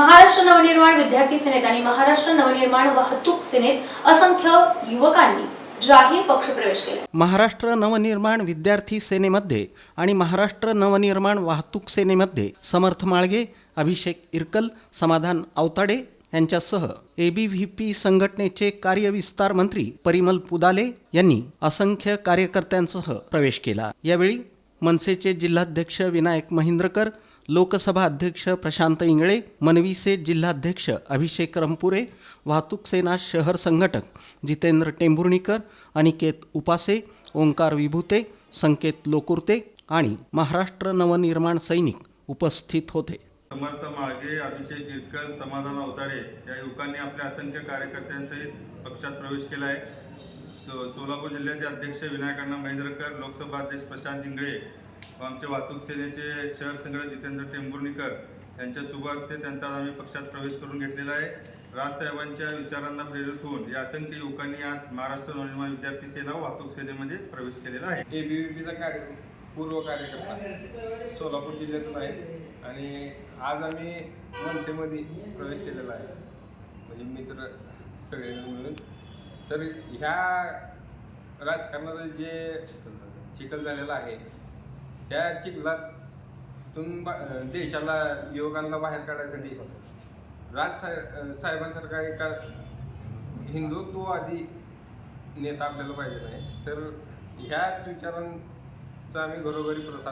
महाराष्ट्र नवनिर्माण विद्यार्थी सेनेत आणि महाराष्ट्र नवनिर्माण वाहतूक सेनेत असंख्य युवकांनी जाहीर पक्षप्रवेश केला. महाराष्ट्र नवनिर्माण विद्यार्थी सेनेमध्ये आणि महाराष्ट्र नवनिर्माण वाहतूक सेनेमध्ये समर्थ माळगे अभिषेक इरकल समाधान अवताडे यांच्यासह एबीव्हीपी संघटनेचे कार्यविस्तार मंत्री परिमल पुदाले यांनी असंख्य कार्यकर्त्यांसह प्रवेश केला. यावेळी मनसेचे जिल्हाध्यक्ष विनायक महिंद्रकर लोकसभा अध्यक्ष प्रशांत इंगळे मनविसे जिल्हाध्यक्ष अभिषेक रंपुरे वाहतूक सेना शहर संघटक जितेंद्र टेंभुर्णीकर अनिकेत उपासे ओंकार विभूते संकेत लोकुर्ते आणि महाराष्ट्र नवनिर्माण सैनिक उपस्थित होते. समर्थ माळगे अभिषेक गिरकर समाधान अवताडे या युवकांनी आपल्या असंख्य कार्यकर्त्यांसहित पक्षात प्रवेश केला आहे. सो सोलापूर जिल्ह्याचे अध्यक्ष विनायकांना महेंद्रकर लोकसभा अध्यक्ष प्रशांत इंगळे आमचे वाहतूक सेनेचे शहर संघटक जितेंद्र टेंभुर्णीकर यांच्या शुभ हस्ते त्यांचा आज आम्ही पक्षात प्रवेश करून घेतलेला आहे. राजसाहेबांच्या विचारांना प्रेरित होऊन या असंख्य युवकांनी आज महाराष्ट्र नवनिर्माण विद्यार्थी सेना वाहतूक सेनेमध्ये प्रवेश केलेला आहे. ए बी व्ही पीचा कार्य पूर्व कार्यकर्ता सोलापूर जिल्ह्यातून आहे. आणि आज आम्ही मनसेमध्ये प्रवेश केलेला आहे. म्हणजे मित्र सगळेजण मिळून. तर ह्या राजकारणाचं जे चिखल झालेलं आहे त्या चिखलातून बा देशाला युवकांना बाहेर काढायसाठी राज साहेब साहेबांसारखा एका हिंदुत्ववादी नेता आपल्याला पाहिजे नाही. तर ह्याच विचारांचा आम्ही घरोघरी प्रसार